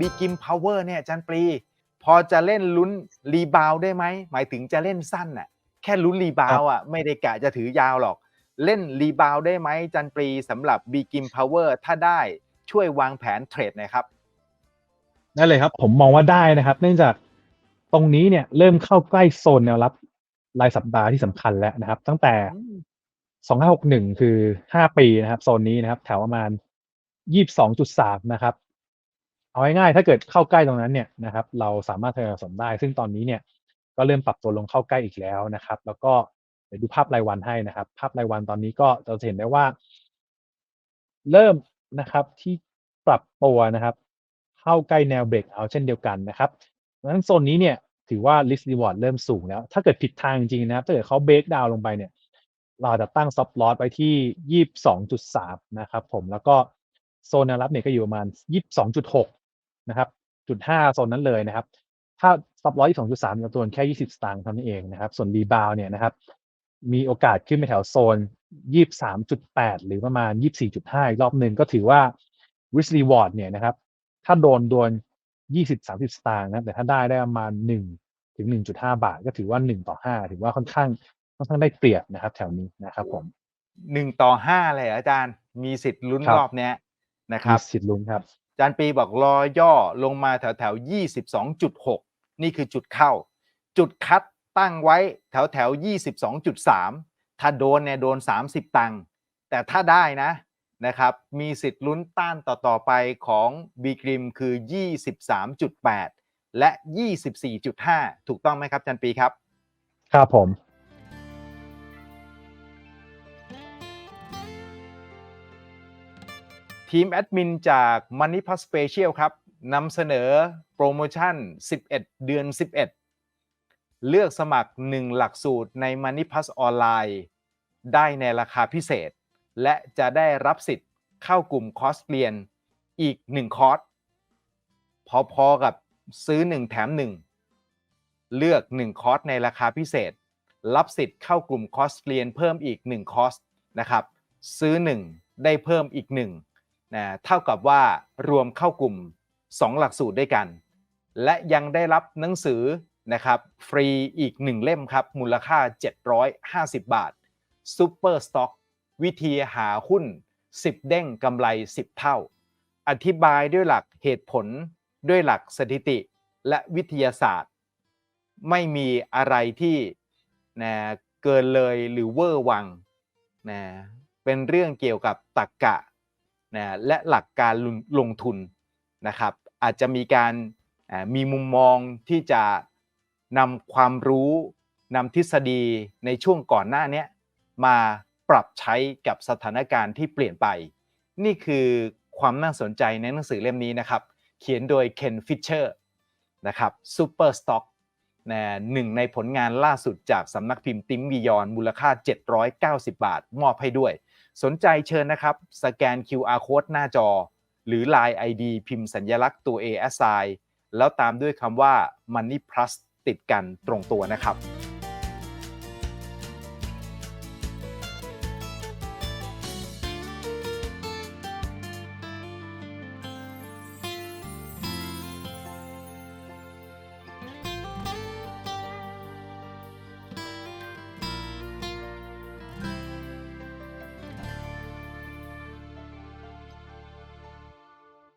บีกิมพาวเวอร์เนี่ยอาจันปรี พอจะเล่นลุ้นรีบาวได้ไหม หมายถึงจะเล่นสั้นน่ะแค่ลุ้นรีบาวอะไม่ได้กะจะถือยาวหรอก เล่นรีบาวได้ไหมจันปรีสำหรับบีกิมพาวเวอร์ถ้าได้ช่วยวางแผนเทรดหนะครับได้เลยครับ ผมมองว่าได้นะครับ เนื่องจากตรงนี้เนี่ยเริ่มเข้าใกล้โซนแนวรับรายสัปดาห์ที่สำคัญแล้วนะครับ ตั้งแต่2561คือ5ปีนะครับ โซนนี้นะครับ แถวประมาณ22.3นะครับ เอาง่ายๆถ้าเกิดเข้าใกล้ตรงนั้นเนี่ยนะครับ เราสามารถทำสะสมได้ ซึ่งตอนนี้เนี่ยก็เริ่มปรับตัวลงเข้าใกล้อีกแล้วนะครับ แล้วก็เดี๋ยวดูภาพรายวันให้นะครับ ภาพรายวันตอนนี้ก็เราจะเห็นได้ว่า เริ่มนะครับที่ปรับตัวนะครับ เข้าใกล้แนวเบรกเอาเช่นเดียวกันนะครับดังนั้นโซนนี้เนี่ยถือว่า risk reward เริ่มสูงแล้ว ถ้าเกิดผิดทางจริงนะครับ ถ้าเกิดเขาเบรกดาวลงไปเนี่ย เราจะตั้ง stop loss ไว้ที่ 22.3 นะครับผม แล้วก็โซนแนวรับเนี่ยก็อยู่ประมาณ 22.6 นะครับจุด5โซนนั้นเลยนะครับ ถ้า stop loss 22.3จำนวนแค่20สตางค์เท่านั้นเองนะครับ ส่วนรีบาวเนี่ยนะครับ มีโอกาสขึ้นไปแถวโซน23.8หรือประมาณ24.5อีกรอบหนึ่งก็ถือว่า risk reward เนี่ยนะครับ ถ้าโดนโดน20 30สตางค์นะแต่ถ้าได้ได้ประมาณ1ถึง1.5บาท ก็ถือว่า1ต่อ5ถือว่าค่อนข้างค่อนข้างได้เปรียบนะครับ แถวนี้นะครับ ผมหนึ่งต่อห้าเลยเหรออาจารย์ มีสิทธิ์ลุ้นครับรอบเนี้ยนะคมีรับสิทธิ์ลุ้นครับอา จารย์ปีบอกรอย่อลงมาแถวแถวยี่สิบสองจุดหกนี่คือจุดเข้า จุดคัดตั้งไว้แถวแถวยี่สิบสองจุดสามถ้าโดนเนี่ยโดนสามสิบตังค์แต่ถ้าได้นะนะครับมีสิทธิ์ลุ้นต้านต่อต่อไปของบีกริมคือ 23.8 และ 24.5 ถูกต้องไหมครับจารย์ปีครับ ครับผม ทีมแอดมินจาก Money Plus Special ครับนำเสนอโปรโมชั่น 11 เดือน 11 เลือกสมัคร 1 หลักสูตรใน Money Plus ออนไลน์ได้ในราคาพิเศษ และจะได้รับสิทธิ์เข้ากลุ่มคอร์สเรียนอีก 1 คอร์ส พอๆกับซื้อ 1 แถม 1 เลือก 1 คอร์สในราคาพิเศษ รับสิทธิ์เข้ากลุ่มคอร์สเรียนเพิ่มอีก 1 คอร์สนะครับ ซื้อ 1 ได้เพิ่มอีก 1 นะเท่ากับว่ารวมเข้ากลุ่ม 2 หลักสูตรด้วยกัน และยังได้รับหนังสือนะครับฟรีอีก 1 เล่มครับ มูลค่า 750 บาท Super Stock วิธีหาหุ้น 10 เด้งกำไร 10 เท่า อธิบายด้วยหลักเหตุผลด้วยหลักสถิติและวิทยาศาสตร์ ไม่มีอะไรที่นะเกินเลยหรือเวอร์วังนะเป็นเรื่องเกี่ยวกับตรรกะ นะและหลักการลงลงทุนนะครับ อาจจะมีการมีมุมมองที่จะนำความรู้นำทฤษฎีในช่วงก่อนหน้านี้มาปรับใช้กับสถานการณ์ที่เปลี่ยนไป นี่คือความน่าสนใจในหนังสือเล่มนี้นะครับ เขียนโดยเคนฟิชเชอร์นะครับ Super Stock นะหนึ่งในผลงานล่าสุดจากสำนักพิมพ์ติมบียอนมูลค่า 790 บาท มอบให้ด้วย สนใจเชิญนะครับ สแกน QR Code หน้าจอ หรือ Line ID พิมพ์สัญลักษณ์ตัว A S I แล้วตามด้วยคำว่า Money Plus ติดกันตรงตัวนะครับ